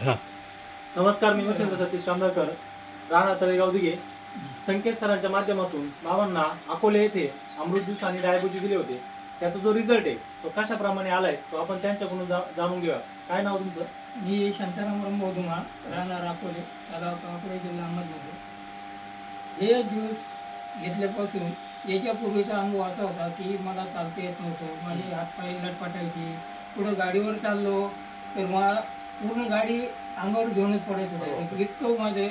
हा. नमस्कार मी मच्छिंद्र सतीश कांदळकर. राणा तळेगाव दिघे. संकेत सरांच्या माध्यमातून बाबांना अकोले येथे अमृत ज्यूस आणि डायबुजी दिले होते. त्याचा जो रिझल्ट आहे तो कशाप्रमाणे आलाय तो आपण त्यांच्याकडून जा- जाणून घेऊया. काय नाव तुमचं? मी शांताराम रंबोधुमा राहणार अकोले अकोले जिल्हा अहमदनगर. हे ज्यूस घेतल्यापासून याच्यापूर्वीचा अनुभव असा होता की मला चालता येत नव्हतं. माझे हातपाय लटपटायचे. पुढं गाडीवर चाललो तर मला पूर्ण गाडी अंगावर घेऊनच पडायचं होतं. इतकं माझे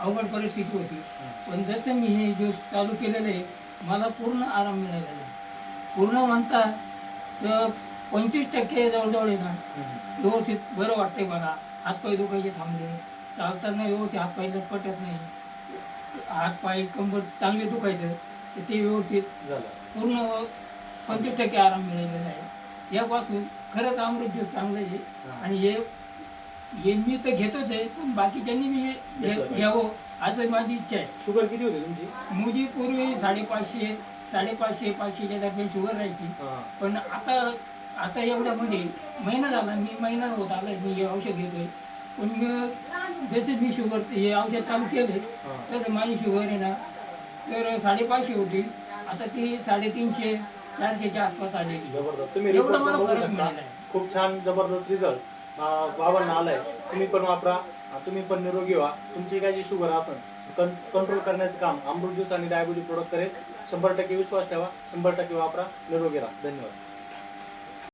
अवघड परिस्थिती होती. पण जसं मी हे ज्यूस चालू केलेलं आहे मला पूर्ण आराम मिळालेला पूर्ण म्हणता तर पंचवीस टक्के जवळजवळ आहे ना व्यवस्थित बरं वाटतंय मला. हातपाय दुखायचे थांबले. चालताना व्यवस्थित हातपाय लटपटत नाही. हातपाय कंबर चांगले दुखायचं. तर ते व्यवस्थित झालं. पूर्ण पंचवीस टक्के आराम मिळालेला आहे. यापासून खरंच अमृत ज्यूस चांगलं आहे. हा. आणि हे हे मी तर घेतोच आहे पण बाकीच्यांनी मी घे-. घ्यावं असं माझी इच्छा आहे. शुगर किती होती तुमची? मुजी पूर्वी साडेपाचशे साडेपाचशे पाचशेच्या दरम्यान शुगर राहायची. हा. पण आता आता एवढ्यामध्ये महिना झाला मी महिना होत आला मी हे औषध घेतोय. पण जसे मी शुगर हे औषध चालू केले हा. तसं माझी शुगर आहे ना तर साडेपाचशे होती. आता ती साडेतीनशे चारशेच्या आसपास आलेली जबरदस्त. तुम्ही एवढा report मला बघू फरक शकता. खूप छान जबरदस्त रिझल्ट बाबांना आलाय. तुम्ही पण वापरा तुम्ही पण निरोगी व्हा. तुमची काय जी शुगर असेल कंट्रोल करण्याचं काम अमृत ज्यूस आणि डायबिटीज प्रोडक्ट करेल शंभर टक्के विश्वास ठेवा शंभर टक्के वापरा निरोगी राहा. धन्यवाद.